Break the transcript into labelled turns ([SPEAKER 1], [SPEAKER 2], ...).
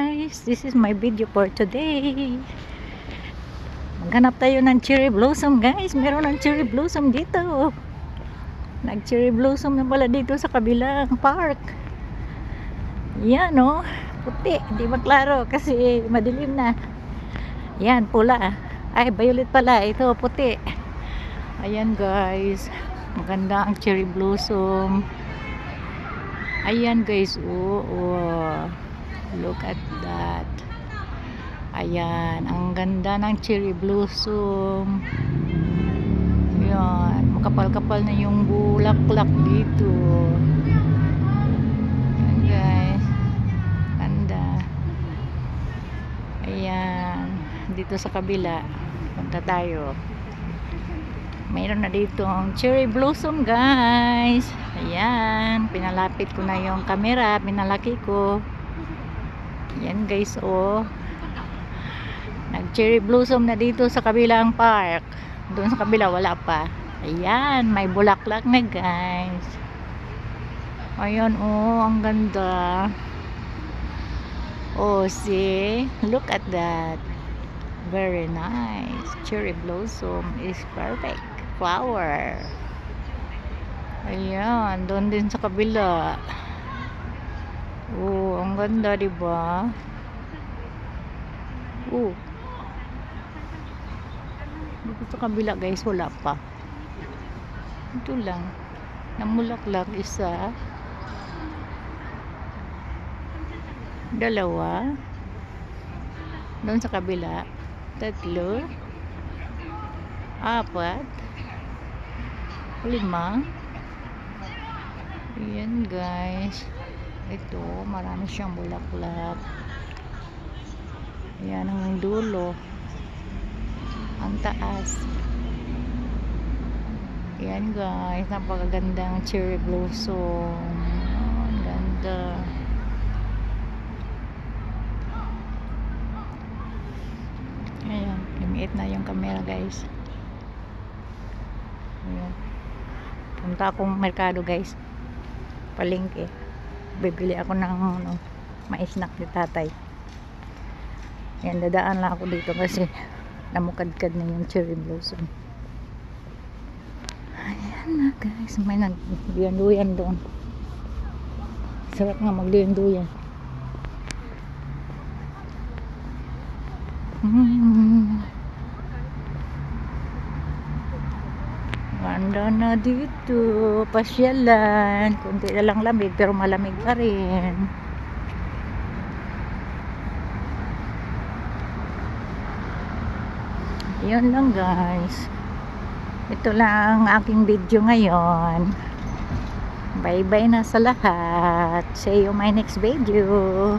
[SPEAKER 1] guys, this is my video for today. Maghanap tayo ng cherry blossom guys. Meron ng cherry blossom dito. Nag cherry blossom na pala dito sa kabilang park. Yan oh, puti. Hindi ba klaro kasi madilim na. Yan, pula. Ay, violet pala. Ito, puti. Ayan guys. Maganda ang cherry blossom. Ayan guys, oh, oh. Look at that. Ayan, ang ganda ng cherry blossom. Ayan, makapal-kapal na yung bulaklak dito. Ayan guys. Ganda. Ayan, dito sa kabila. Punta tayo. Mayroon na dito ang cherry blossom guys. Ayan, pinalapit ko na yung camera, pinalaki ko. Ayan guys, oh. Nag cherry blossom na dito sa kabilang park. Doon sa kabila wala pa. Ayan, may bulaklak na guys. Ayan, oh, ang ganda. Oh, see? Look at that. Very nice. Cherry blossom is perfect flower. Ayan, doon din sa kabila. Oh, ang ganda, 'di ba? Oh. Dito sa kabila, guys, wala pa. Ito lang. Namulaklak isa. Dalawa. Doon sa kabila. Tatlo. Apat. Lima. Ayan guys. Ito, marami siyang bulaklak. Ayan ang dulo. Ang taas. Ayan guys, napakagandang cherry blossom. Ang ganda. Ayan, limiit na yung camera guys. Ayan. Punta akong merkado guys. Palengke. Bibili ako ng ano, mais snack ni tatay. Ayan, dadaan lang ako dito kasi namukadkad na yung cherry blossom. Ayan na guys. May nagduyan-duyan doon. Sarap nga magduyan-duyan. Hmm. Ganda na dito. Pasyalan. Kunti na lang lamig pero malamig pa rin. Yun lang guys. Ito lang ang aking video ngayon. Bye bye na sa lahat. See you my next video.